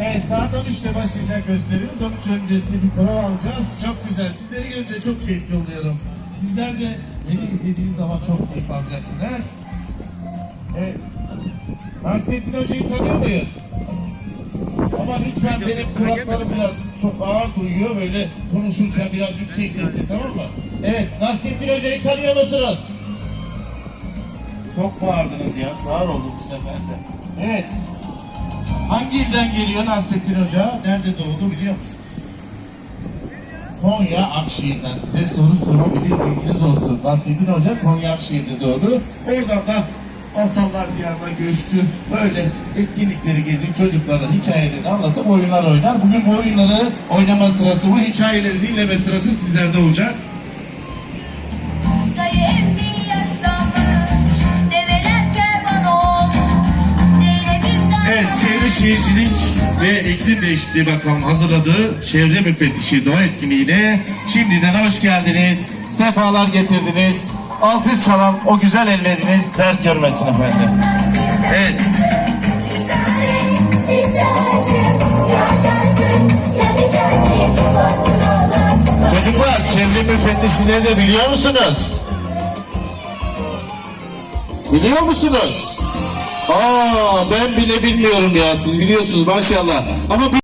Evet saat 13'te başlayacak gösterimiz. 13 öncesi bir prova alacağız. Çok güzel. Sizleri görünce çok keyifli oluyorum. Sizler de beni izlediğiniz zaman çok keyif alacaksınız. Evet. Nasrettin Hoca'yı tanıyor muyuz? Ama lütfen benim kulaklarım biraz çok ağır duyuyor. Böyle konuşurken biraz yüksek sesli tamam mı? Evet. Nasrettin Hoca'yı tanıyor musunuz? Çok bağırdınız ya. Sağır oldu bu sefer de. Evet. Hangi ilden geliyor Nasrettin Hoca? Nerede doğdu biliyor musunuz? Konya Akşehir'den size soru sorabilir bilginiz olsun. Nasrettin Hoca Konya Akşehir'de doğdu. Oradan da masallar diyarına göçtü. Böyle etkinlikleri gezip çocuklara hikayelerini anlatıp oyunlar oynar. Bugün bu oyunları oynama sırası, bu hikayeleri dinleme sırası sizlerde olacak. Şehircilik ve İklim Değişikliği Bakanlığı hazırladığı çevre müfettişi doğa etkinliğine şimdiden hoş geldiniz. Sefalar getirdiniz. Alkış çalan o güzel elleriniz dert görmesin efendim. Evet, çocuklar çevre müfettişi nedir biliyor musunuz? Biliyor musunuz? Aa ben bile bilmiyorum ya siz biliyorsunuz maşallah. Ama